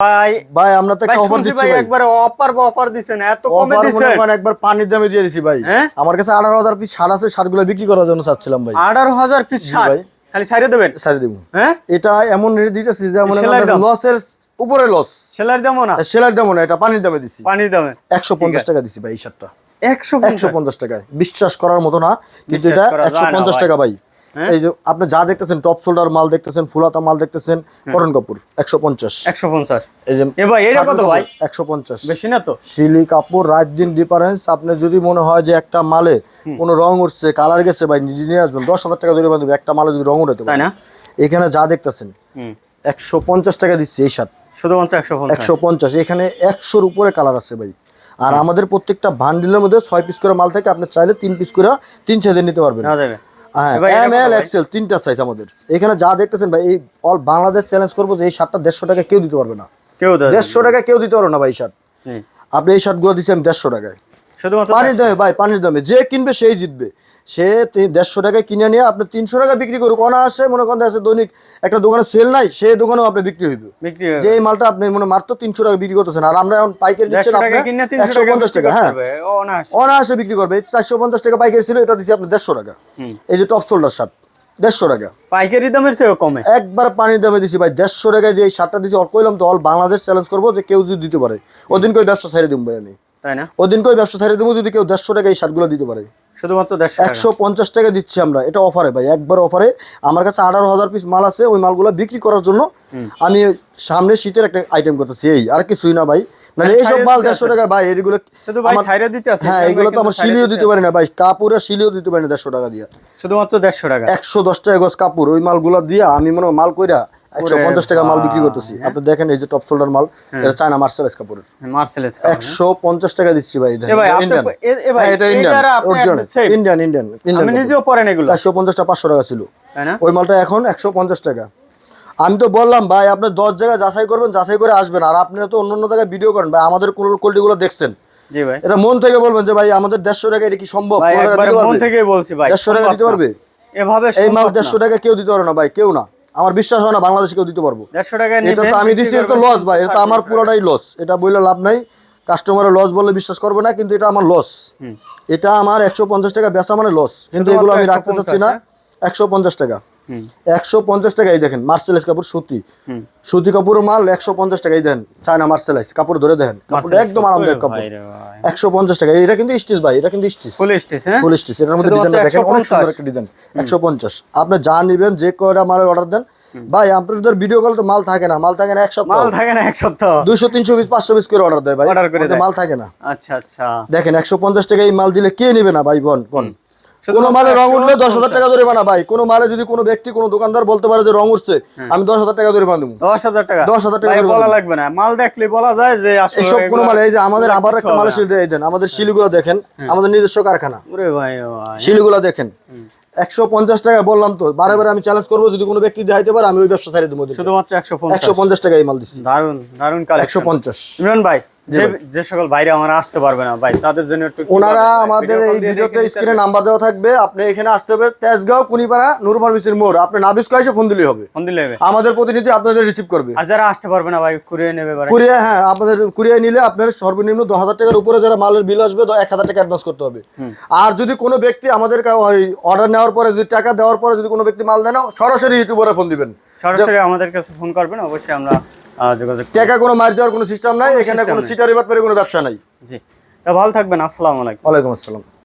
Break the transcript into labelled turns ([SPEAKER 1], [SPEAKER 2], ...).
[SPEAKER 1] ভাই
[SPEAKER 2] ভাই আমরা তো একটা অফার দিচ্ছি
[SPEAKER 1] ভাই
[SPEAKER 2] ভাই।
[SPEAKER 1] একবার অফার বা অফার দিছেন এত কমে
[SPEAKER 2] Offer মনে একবার পানির দামে দিয়ে দিছি ভাই।
[SPEAKER 1] হ্যাঁ?
[SPEAKER 2] আমার কাছে আঠারো হাজার পিস সার আছে সারগুলো বিক্রি করার জন্য চাচ্ছিলাম ভাই।
[SPEAKER 1] আঠারো হাজার পিস
[SPEAKER 2] জি
[SPEAKER 1] খালি ছাড়ে দেবেন?
[SPEAKER 2] সারি দিব।
[SPEAKER 1] হ্যাঁ?
[SPEAKER 2] এটা এমন রেট দিতেছি যে মনে লসের উপরে লস
[SPEAKER 1] সেলার দামও না?
[SPEAKER 2] সেলার দাম না এটা পানির দামে দিছি।
[SPEAKER 1] পানির দামে।
[SPEAKER 2] একশো পঞ্চাশ টাকা দিছি ভাই এই টাকায়। বিশ্বাস করার মতো না কিন্তু এটা
[SPEAKER 1] করা
[SPEAKER 2] একশো
[SPEAKER 1] যায় না
[SPEAKER 2] পঞ্চাশ
[SPEAKER 1] ভাই।
[SPEAKER 2] টাকা ভাই? এই যে আপনি যা দেখতেছেন টপ শোল্ডার মাল দেখতেছেন ফুলাতা মাল দেখতেছেন করণ কাপুর একশো পঞ্চাশ।
[SPEAKER 1] একশো পঞ্চাশ। কত ভাই?
[SPEAKER 2] একশো পঞ্চাশ।
[SPEAKER 1] বেশি না তো?
[SPEAKER 2] শিলি কাপড় রাত দিন ডিফারেন্স আপনি যদি মনে হয় যে একটা মালে কোনো রং উঠছে কালার গেছে ভাই নিজে নিয়ে আসবেন দশ হাজার টাকা ধরে বাঁধবে একটা মালে যদি রং উঠে
[SPEAKER 1] তাই না?
[SPEAKER 2] এখানে যা দেখতেছেন একশো পঞ্চাশ টাকা দিচ্ছে এই শার্ট।
[SPEAKER 1] শুধুমাত্র একশো পঞ্চাশ।
[SPEAKER 2] এখানে একশোর উপরে কালার আছে ভাই। আর আমাদের প্রত্যেকটা ভান্ডিলের মধ্যে ছয় পিস করে মাল থাকে আপনি চাইলে তিন পিস করে তিন সাইজের নিতে পারবেন। হ্যাঁ এম এল এক্সেল তিনটা সাইজ আমাদের। এখানে যা দেখতেছেন ভাই এই অল বাংলাদেশ চ্যালেঞ্জ করব যে এই শার্টটা দেড়শো টাকা কেউ দিতে পারবে না।
[SPEAKER 1] কেউ
[SPEAKER 2] দেড়শো টাকা কেউ দিতে পারবে না ভাই শার্ট। আপনি এই শার্টগুলো দিচ্ছি আমি দেড়শো টাকায়।
[SPEAKER 1] শুধুমাত্র
[SPEAKER 2] পানির দামে ভাই পানির দামে। যে কিনবে সেই জিতবে। সে দেড়শো টাকায় কিনে নিয়ে আপনি তিনশো টাকা বিক্রি করুক। অনায়াসে মনে করেন আছে দৈনিক একটা দোকানে সেল নাই সেই দোকানেও আপনি বিক্রি হইবে। যে এই মালটা আপনি মনে মাত্র তিনশো টাকা বিক্রি করতেছেন আর আমরা এখন পাইকারি দিচ্ছেন আপনি একশো পঞ্চাশ টাকা হ্যাঁ। অনায়াসে। বিক্রি করবে। চারশো পঞ্চাশ টাকা পাইকারি ছিল এটা দিচ্ছি আপনি দেড়শো টাকা। এই যে টপ শোল্ডার শার্ট দেড়শো টাকা।
[SPEAKER 1] পাইকারি দামের চেয়েও কমে।
[SPEAKER 2] একবার পানির দামে দিছি ভাই দেড়শো টাকায় যে এই শার্টটা দিছি অল কইলাম তো অল বাংলাদেশ চ্যালেঞ্জ করব যে কেউ যদি দিতে পারে। ওদিন কই ব্যবসা ছেড়ে দিব ভাই আমি।
[SPEAKER 1] তাই না?
[SPEAKER 2] ওদিন কই ব্যবসা ছেড়ে দেবো যদি কেউ দেড়শো টাকা এই শার্টগুলো দিতে পারে।
[SPEAKER 1] শুধুমাত্র
[SPEAKER 2] একশো পঞ্চাশ টাকা দিচ্ছি আমরা। এটা অফারে ভাই একবার অফারে। আমার কাছে আঠারো হাজার পিস মাল আছে ওই মালগুলো বিক্রি করার জন্য আমি সামনে শীতের একটা আইটেম করতেছি। এই আর কিছুই না ভাই। মানে এইসব মাল দেড়শো টাকা ভাই এগুলো হ্যাঁ এগুলো তো আমার শিলিও দিতে পারি না ভাই কাপুরে শিলিও দিতে পারি না দেড়শো টাকা দিয়ে।
[SPEAKER 1] শুধুমাত্র দেড়শো টাকা।
[SPEAKER 2] একশো দশ টাকা গজ কাপড় ওই মালগুলো দিয়ে আমি মনে মাল কইরা একশো পঞ্চাশ টাকা মাল বিক্রি করতেছি। আপনি দেখেন এই যে টপ শোল্ডার মাল এটা চায়না কাপড়ের।
[SPEAKER 1] মার্সেলেস
[SPEAKER 2] একশো পঞ্চাশ টাকা দিচ্ছি ভাই ইন্ডিয়ান হ্যাঁ, এটা ইন্ডিয়ান। ইন্ডিয়ান ইন্ডিয়ান
[SPEAKER 1] আমি নিজেও পরেন এগুলো।
[SPEAKER 2] চারশো পঞ্চাশটা পাঁচশো টাকা ছিল। ওই মালটা এখন একশো পঞ্চাশ টাকা। আমি তো বললাম ভাই আপনি দশ জায়গায় যাচাই করবেন যাচাই করে আসবেন। আর আপনারা তো অন্য অন্য জায়গায় ভিডিও করেন। ভাই আমাদের কোয়ালিটিগুলো দেখছেন। এটা মন থেকে বলবেন যে ভাই আমাদের দেড়শো টাকা এটা কি সম্ভব?
[SPEAKER 1] মন? বলছি ভাই
[SPEAKER 2] দেড়শো টাকা দিতে পারবে?
[SPEAKER 1] এভাবে
[SPEAKER 2] এই মাল দেড়শো টাকা কেউ দিতে পারে না ভাই কেউ না। আমার বিশ্বাস হয় না বাংলাদেশকেও কেউ দিতে পারব। এটা তো আমি দিচ্ছি এটা লস ভাই এটা আমার পুরোটাই লস এটা বললে লাভ নাই কাস্টমারের লস বললে বিশ্বাস করবে না কিন্তু এটা আমার লস এটা আমার একশো পঞ্চাশ টাকা বেচা মানে লস কিন্তু এগুলো আমি রাখতে চাচ্ছি না একশো পঞ্চাশ টাকা। একশো পঞ্চাশ টাকা দেখেন মার্সেলাইজ কাপড় সুতি। সুতি কাপড়ের মাল একশো পঞ্চাশ টাকা এই দেন চায়না মার্সেলাইজ কাপড় ধরে দেখেন কাপড় একদম আরামদায়ক কাপড় একশো পঞ্চাশ টাকা এটা কিন্তু স্টিচ ভাই এটা কিন্তু স্টিচ।
[SPEAKER 1] ফুল হ্যাঁ?
[SPEAKER 2] ফুল স্টিচ এটার মধ্যে ডিজাইনটা দেখেন অনেক সুন্দর একটা ডিজাইন একশো পঞ্চাশ। আপনি যা নিবেন যে কয়টা মাল অর্ডার দেন ভাই আপনাদের ভিডিও কল তো মাল থাকে না মাল থাকে না এক সপ্তাহ।
[SPEAKER 1] মাল থাকে না এক সপ্তাহ।
[SPEAKER 2] দুইশো তিনশো পিস পাঁচশো পিস করে অর্ডার দেয় ভাই।
[SPEAKER 1] Order করে।
[SPEAKER 2] মাল থাকে না।
[SPEAKER 1] আচ্ছা আচ্ছা।
[SPEAKER 2] দেখেন একশো পঞ্চাশ টাকা এই মাল দিলে কে নিবে না ভাই বোন কোন কোনো মালে রং উঠলে দশ হাজার টাকা ধরে বানা ভাই। কোনো মালে যদি কোনো ব্যক্তি কোনো দোকানদার বলতে পারে যে রং উঠছে আমি দশ হাজার টাকা ধরে বাঁধবো
[SPEAKER 1] দশ হাজার টাকা?
[SPEAKER 2] 10,000 টাকা
[SPEAKER 1] বলা লাগবে না। মাল দেখলে বলা যায় যে
[SPEAKER 2] এসব কোনো মালে এই যে আমাদের আবার একটা মালে শিল দিয়ে দেন আমাদের শিলগুলো দেখেন আমাদের নিজস্ব কারখানা।
[SPEAKER 1] ওরে ভাই ভাই।
[SPEAKER 2] শিলগুলো দেখেন। একশো পঞ্চাশ টাকা বললাম তো বারে বারে আমি চ্যালেঞ্জ করব যদি কোনো ব্যক্তি দেখাইতে পারে আমি ওই ব্যবসা ছাড়িয়ে দেবো
[SPEAKER 1] শুধুমাত্র একশো পঞ্চাশ।
[SPEAKER 2] একশো পঞ্চাশ টাকা এই মাল দিচ্ছি।
[SPEAKER 1] দারুণ দারুণ
[SPEAKER 2] একশো পঞ্চাশ।
[SPEAKER 1] ইমরান ভাই যে সকল বাইরে আমার আসতে পারবে না ভাই তাদের জন্য একটু
[SPEAKER 2] ওনারা আমাদের এই ভিডিওতে স্ক্রিনে নাম্বার দেওয়া থাকবে আপনি এখানে আসতে হবে। তেজগাঁও কুনিপাড়া ফার্মেসির মোড়। আপনি এসে ফোন দিলেই হবে।
[SPEAKER 1] ফোন দিলে হবে।
[SPEAKER 2] আমাদের প্রতিনিধি আপনাদের রিসিভ করবে।
[SPEAKER 1] আর যারা আসতে পারবে না ভাই কুড়িয়ে নেবে
[SPEAKER 2] কুরিয়া হ্যাঁ আপনাদের কুরিয়া নিলে আপনার সর্বনিম্ন দশ হাজার টাকার উপরে যারা মালের বিল আসবে এক হাজার টাকা অ্যাডভান্স করতে হবে। আর যদি কোনো ব্যক্তি আমাদের অর্ডার নেওয়ার পরে যদি টাকা দেওয়ার পরে যদি কোনো ব্যক্তি মাল দেয় না সরাসরি ইউটিউবারে ফোন দিবেন।
[SPEAKER 1] সরাসরি আমাদের কাছে ফোন করবেন অবশ্যই আমরা।
[SPEAKER 2] টাকা কোনো মার যাওয়ার কোনো সিস্টেম নাই এখানে কোনো। সিটার করে কোনো ব্যবসা নাই।
[SPEAKER 1] জি। ভালো থাকবেন আসসালামু আলাইকুম।
[SPEAKER 2] ওয়ালাইকুম আসসালাম।